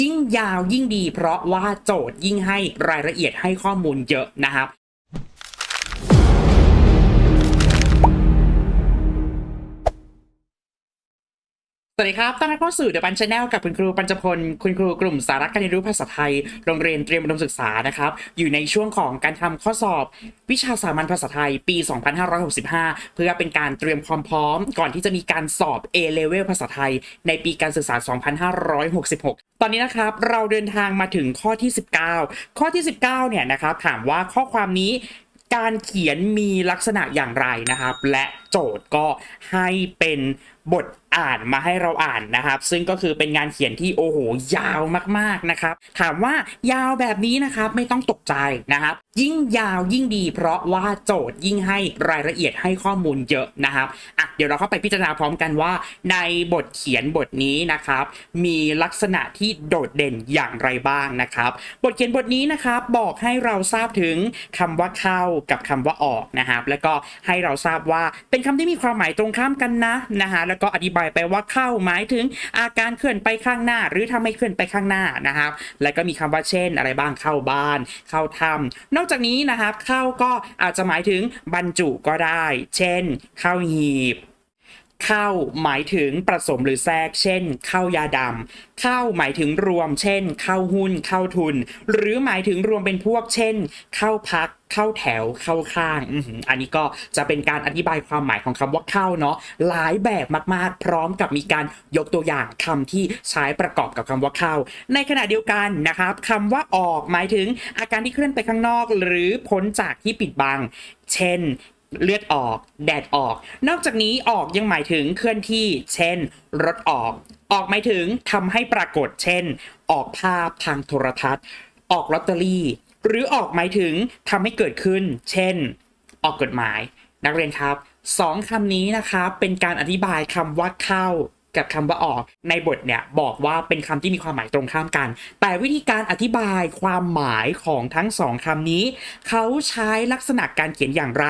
ยิ่งยาวยิ่งดีเพราะว่าโจทย์ยิ่งให้รายละเอียดให้ข้อมูลเยอะนะครับ ดีครับต้อนรับเข้าสู่ The Pan Channel กับคุณครูปัญจพล คุณครูกลุ่มสาระการเรียนรู้ภาษาไทย โรงเรียนเตรียมอุดมศึกษานะครับ อยู่ในช่วงของการทำข้อสอบ วิชาสามัญภาษาไทยปี 2565 เพื่อเป็นการเตรียมความพร้อม ก่อนที่จะมีการสอบ A Level ภาษาไทย ในปีการศึกษา 2566ตอนนี้นะครับเราเดินทางมาถึงข้อที่ 19 ข้อที่ 19 เนี่ยนะครับถามว่าข้อความนี้การเขียนมีลักษณะอย่างไรนะครับ และโจทย์ก็ให้เป็น บทอ่านมาให้เราอ่านนะครับ ซึ่งก็คือเป็นงานเขียนที่โอ้โหยาวมากๆนะครับ ถามว่ายาวแบบนี้นะครับไม่ต้องตกใจนะครับ ยิ่งยาวยิ่งดี เพราะว่าโจทย์ยิ่งให้รายละเอียดให้ข้อมูลเยอะนะครับอะเดี๋ยวเราเข้าไปพิจารณาพร้อมกันว่า ในบทเขียนบทนี้นะครับ มีลักษณะที่โดดเด่นอย่างไรบ้างนะครับ บทเขียนบทนี้นะครับบอกให้เราทราบถึงคำว่าเข้ากับคำว่าออกนะครับ แล้วก็ให้เราทราบว่าเป็นคำที่มีความหมายตรงข้ามกันนะนะฮะแล้วก็อธิบายไปว่าเข้าหมายถึงอาการเคลื่อนไปข้างหน้า หรือทำให้เคลื่อนไปข้างหน้านะครับ แล้วก็มีคำว่าเช่นอะไรบ้างเข้าบ้าน เข้าถ้ำนอกจากนี้นะครับเข้าก็อาจจะหมายถึงบรรจุก็ได้ เช่น เข้าหีบ เข้าหมายถึงผสมหรือแทรก เช่นเข้ายาดำเข้าหมายถึงรวม เช่น เข้าหุ้น เข้าทุน หรือหมายถึงรวมเป็นพวก เช่น เข้าพักเข้าแถวเข้าข้างอือันนี้ก็จะเป็นการอธิบายความหมายของคำว่าเข้าเนาะหลายแบบมากๆ พร้อมกับมีการยกตัวอย่างคำที่ใช้ประกอบกับคำว่าเข้า ในขณะเดียวกันนะครับคำว่าออกหมายถึงอาการที่เคลื่อนไปข้างนอก หรือพ้นจากที่ปิดบัง เช่น เลือดออก แดดออก นอกจากนี้ออกยังหมายถึงเคลื่อนที่ เช่น รถออก ออกหมายถึงทำให้ปรากฏ เช่น ออกภาพทางโทรทัศน์ ออกลอตเตอรี่ หรือออกหมายถึงทำให้เกิดขึ้น เช่น ออกกฎหมาย นักเรียนครับสองคำนี้นะคะเป็นการอธิบายคำว่าเข้า กับคำว่าออกในบทเนี่ยบอกว่าเป็นคำที่มีความหมายตรงข้ามกัน แต่วิธีการอธิบายความหมายของทั้งสองคำนี้ เขาใช้ลักษณะการเขียนอย่างไร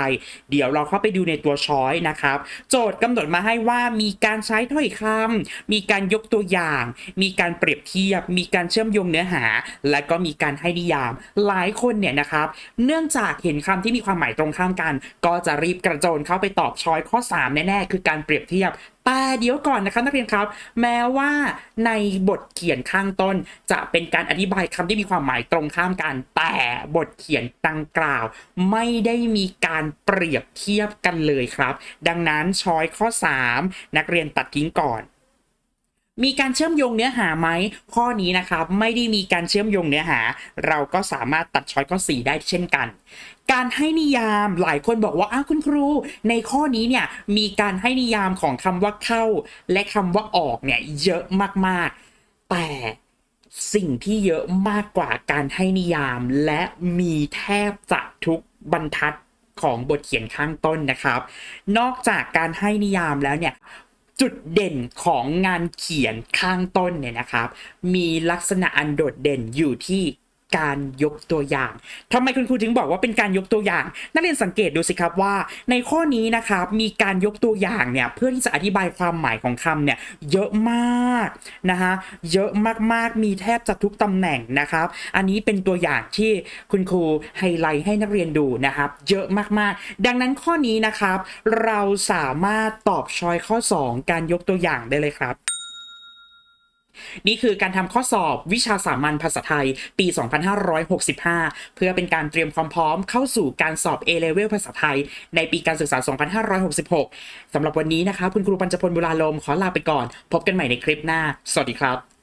เดี๋ยวเราเข้าไปดูในตัวช้อยนะครับ โจทย์กำหนดมาให้ว่ามีการใช้ถ้อยคำมีการยกตัวอย่าง มีการเปรียบเทียบ มีการเชื่อมโยงเนื้อหา และก็มีการให้นิยาม หลายคนเนี่ยนะครับ เนื่องจากเห็นคำที่มีความหมายตรงข้ามกัน ก็จะรีบกระโจนเข้าไปตอบช้อยข้อ 3 แน่ๆคือการเปรียบเทียบ แต่เดี๋ยวก่อนนะครับนักเรียนครับ แม้ว่าในบทเขียนข้างต้น จะเป็นการอธิบายคำที่มีความหมายตรงข้ามกัน แต่บทเขียนดังกล่าว ไม่ได้มีการเปรียบเทียบกันเลยครับ ดังนั้นช้อยข้อ 3 นักเรียนตัดทิ้งก่อน มีการเชื่อมโยงเนื้อหาไหมข้อนี้นะครับไม่ได้มีการเชื่อมโยงเนื้อหา เราก็สามารถตัดช้อยข้อ 4 ได้เช่นกัน การให้นิยามหลายคนบอกว่าอ้าวคุณครู ในข้อนี้เนี่ยมีการให้นิยามของคำว่าเข้า และคำว่าออกเนี่ยเยอะมากๆ แต่สิ่งที่เยอะมากกว่าการให้นิยาม และมีแทบจะทุกบรรทัดของบทเขียนข้างต้นนะครับ นอกจากการให้นิยามแล้วเนี่ย จุดเด่นของงานเขียนข้างต้นเนี่ยนะครับ มีลักษณะอันโดดเด่นอยู่ที่ การยกตัวอย่างทำไมคุณครูถึงบอกว่าเป็นการยกตัวอย่าง นักเรียนสังเกตดูสิครับว่า ในข้อนี้นะครับมีการยกตัวอย่างเนี่ยเพื่อที่จะอธิบายความหมายของคำเนี่ยเยอะมากนะฮะเยอะมากๆมีแทบจะทุกตำแหน่งนะครับ อันนี้เป็นตัวอย่างที่คุณครูไฮไลท์ให้นักเรียนดูนะครับ เยอะมากๆ ดังนั้นข้อนี้นะครับ เราสามารถตอบชอยข้อ 2 การยกตัวอย่างได้เลยครับ นี่คือการทำข้อสอบวิชาสามัญภาษาไทยปี 2565 เพื่อเป็นการเตรียมความพร้อมเข้าสู่การสอบ A Level ภาษาไทย ในปีการศึกษา 2566 สำหรับวันนี้นะคะ คุณครูปัญจพลบุราลมขอลาไปก่อน พบกันใหม่ในคลิปหน้า สวัสดีครับ